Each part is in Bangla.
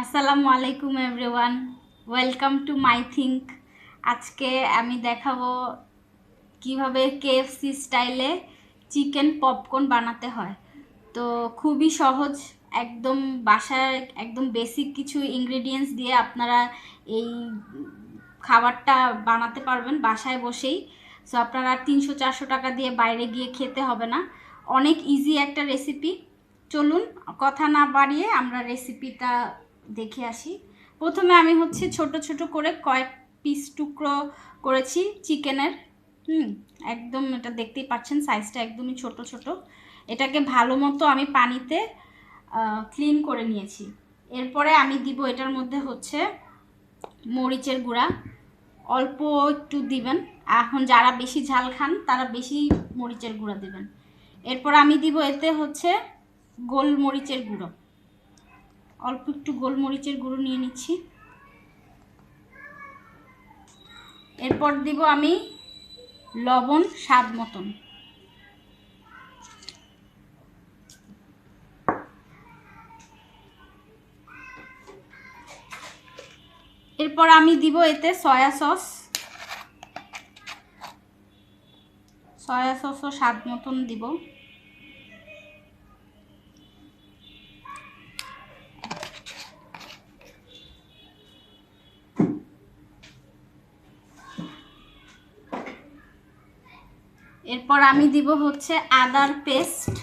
আসসালামু আলাইকুম everyone. Welcome to my think আজকে আমি দেখাবো কীভাবে কেএফসি স্টাইলে চিকেন পপকর্ন বানাতে হয়। তো খুবই সহজ, একদম বাসায় একদম বেসিক কিছু ইনগ্রেডিয়েন্টস দিয়ে আপনারা এই খাবারটা বানাতে পারবেন বাসায় বসেই। সো আপনারা তিনশো চারশো টাকা দিয়ে বাইরে গিয়ে খেতে হবে না। অনেক ইজি একটা রেসিপি চলুন, কথা না বাড়িয়ে আমরা রেসিপিটা দেখে আসি। প্রথমে আমি হচ্ছে ছোট ছোট করে কয়েক পিস টুকরো করেছি চিকেনের। হুম, একদম এটা দেখতেই পাচ্ছেন সাইজটা একদমই ছোট ছোট। এটাকে ভালো মতো আমি পানিতে ক্লিন করে নিয়েছি। এরপরে আমি দিব এটার মধ্যে হচ্ছে মরিচের গুঁড়া। অল্প একটু দিবেন। এখন যারা বেশি ঝাল খান, তারা বেশি মরিচের গুঁড়া দেবেন। এরপর আমি দিব এতে হচ্ছে গোলমরিচের গুঁড়ো। অল্প একটু গোলমরিচের গুঁড়ো নিয়ে নিচ্ছি। এরপর দিব আমি লবণ স্বাদ মতন। এরপর আমি দিব এতে সয়া সস। সয়া সসও স্বাদ মতন দিব। এরপর আমি দিব হচ্ছে আদার পেস্ট।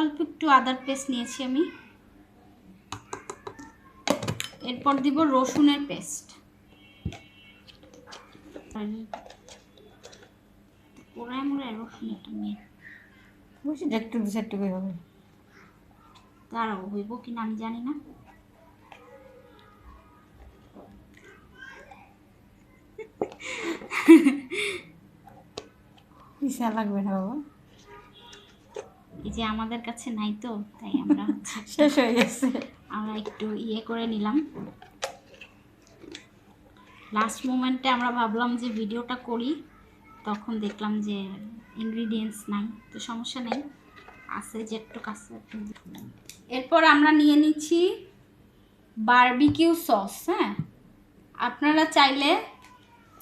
অল্প একটু আদার পেস্ট নিয়েছি আমি। এরপর দিব রসুনের পেস্ট। পোড়ায় মোড়ায় রসুন একটা মেয়ে একটু করে হবে। দাঁড়াও হইব কিনা আমি জানি না। পিসা লাগবে না বাবা? এই যে আমাদের কাছে নাই তো তাই আমরা শেষ হয়ে গেছে। আমরা একটু ইয়ে করে নিলাম। লাস্ট মোমেন্টে আমরা ভাবলাম যে ভিডিওটা করি তখন দেখলাম যে ইনগ্রিডিয়েন্টস নাই তো সমস্যা নেই। আছে যেটুক আছে। এরপর আমরা নিয়ে নিচ্ছি বারবিকিউ সস হ্যাঁ? আপনারা চাইলে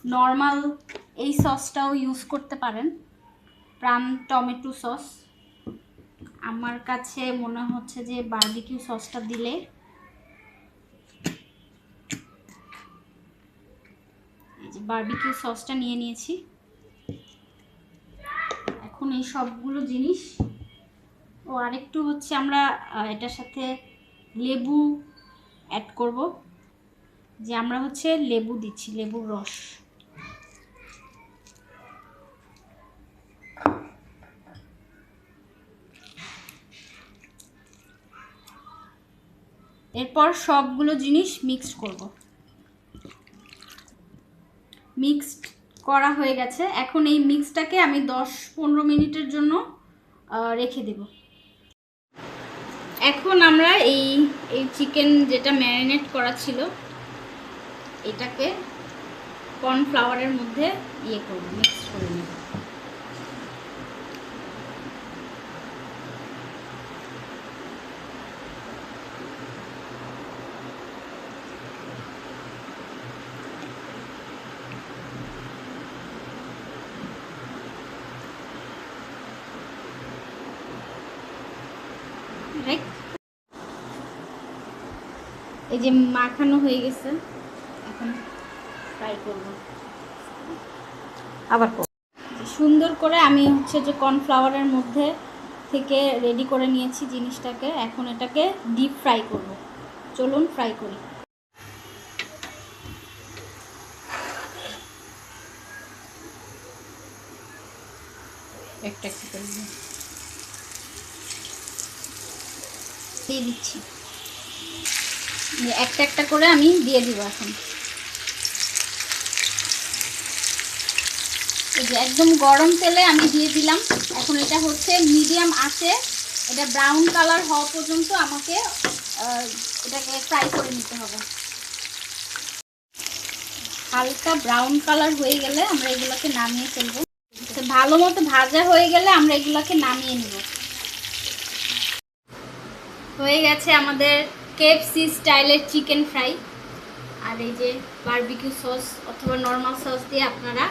নর্মাল এই সসটাও ইউজ করতে পারেন। প্রাণ টমেটো সস। আমার কাছে মনে হচ্ছে যে বারবিকিউ সসটা দিলে বারবিকিউ সসটা নিয়ে নিয়েছি। এখন এই সবগুলো জিনিস। ও আরেকটু হচ্ছে আমরা এটার সাথে লেবু অ্যাড করব। যে আমরা হচ্ছে লেবু দিচ্ছি, লেবুর রস। এরপর সবগুলো জিনিস মিক্সড করব। মিক্সড করা হয়ে গেছে। এখন এই মিক্সটাকে আমি দশ পনেরো মিনিটের জন্য রেখে দেব। এখন আমরা এই এই চিকেন যেটা ম্যারিনেট করা ছিল, এটাকে কর্নফ্লাওয়ারের মধ্যে ইয়ে করব মিক্স করে নেব। রাইট এই যে মাখানো হয়ে গেছে এখন ফ্রাই করব। আবার সুন্দর করে আমি হচ্ছে যে কর্নফ্লাওয়ারের মধ্যে থেকে রেডি করে নিয়েছি জিনিসটাকে। এখন এটাকে ডিপ ফ্রাই করব। চলুন ফ্রাই করি। একটা একটু করে দিয়ে দিচ্ছি। একটা একটা করে আমি দিয়ে দিব এখন। এই যে একদম গরম তেলে আমি দিয়ে দিলাম। এখন এটা হচ্ছে মিডিয়াম আছে। এটা ব্রাউন কালার হওয়া পর্যন্ত আমাকে এটাকে ফ্রাই করে নিতে হবে। হালকা ব্রাউন কালার হয়ে গেলে আমরা এগুলোকে নামিয়ে ফেলব। ভালো মতো ভাজা হয়ে গেলে আমরা এগুলোকে নামিয়ে নিব। হয়ে গেছে আমাদের কেএফসি স্টাইলের চিকেন ফ্রাই আর এই যে বারবিকিউ সস অথবা নর্মাল সস দিয়ে আপনারা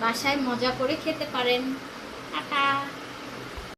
বাসায় মজা করে খেতে পারেন। টাটা।